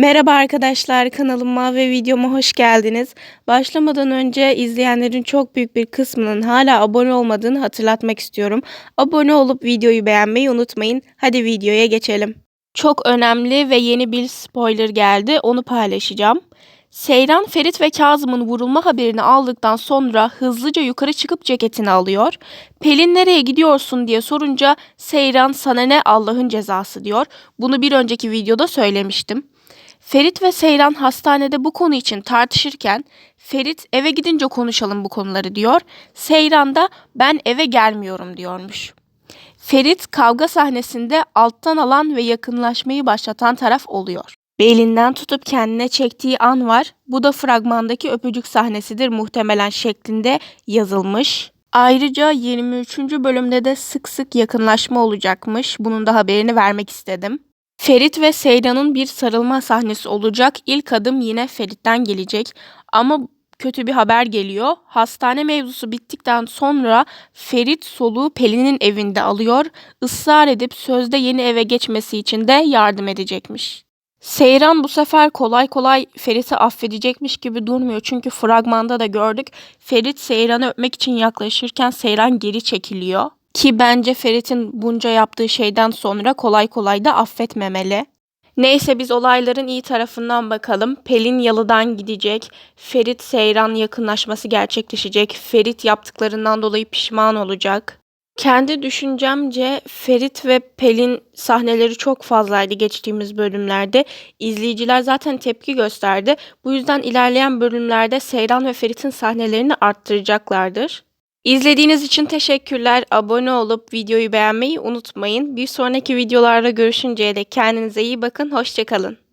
Merhaba arkadaşlar kanalıma ve videoma hoş geldiniz. Başlamadan önce izleyenlerin çok büyük bir kısmının hala abone olmadığını hatırlatmak istiyorum. Abone olup videoyu beğenmeyi unutmayın. Hadi videoya geçelim. Çok önemli ve yeni bir spoiler geldi. Onu paylaşacağım. Seyran, Ferit ve Kazım'ın vurulma haberini aldıktan sonra hızlıca yukarı çıkıp ceketini alıyor. Pelin nereye gidiyorsun diye sorunca Seyran sana ne Allah'ın cezası diyor. Bunu bir önceki videoda söylemiştim. Ferit ve Seyran hastanede bu konu için tartışırken Ferit eve gidince konuşalım bu konuları diyor. Seyran da ben eve gelmiyorum diyormuş. Ferit kavga sahnesinde alttan alan ve yakınlaşmayı başlatan taraf oluyor. Belinden tutup kendine çektiği an var. Bu da fragmandaki öpücük sahnesidir muhtemelen şeklinde yazılmış. Ayrıca 23. bölümde de sık sık yakınlaşma olacakmış. Bunun da haberini vermek istedim. Ferit ve Seyran'ın bir sarılma sahnesi olacak. İlk adım yine Ferit'ten gelecek. Ama kötü bir haber geliyor. Hastane mevzusu bittikten sonra Ferit soluğu Pelin'in evinde alıyor. Israr edip sözde yeni eve geçmesi için de yardım edecekmiş. Seyran bu sefer kolay kolay Ferit'i affedecekmiş gibi durmuyor. Çünkü fragmanda da gördük. Ferit Seyran'ı öpmek için yaklaşırken Seyran geri çekiliyor. Ki bence Ferit'in bunca yaptığı şeyden sonra kolay kolay da affetmemeli. Neyse biz olayların iyi tarafından bakalım. Pelin yalıdan gidecek. Ferit Seyran yakınlaşması gerçekleşecek. Ferit yaptıklarından dolayı pişman olacak. Kendi düşüncemce Ferit ve Pelin sahneleri çok fazlaydı geçtiğimiz bölümlerde. İzleyiciler zaten tepki gösterdi. Bu yüzden ilerleyen bölümlerde Seyran ve Ferit'in sahnelerini arttıracaklardır. İzlediğiniz için teşekkürler. Abone olup videoyu beğenmeyi unutmayın. Bir sonraki videolarda görüşünceye dek kendinize iyi bakın. Hoşçakalın.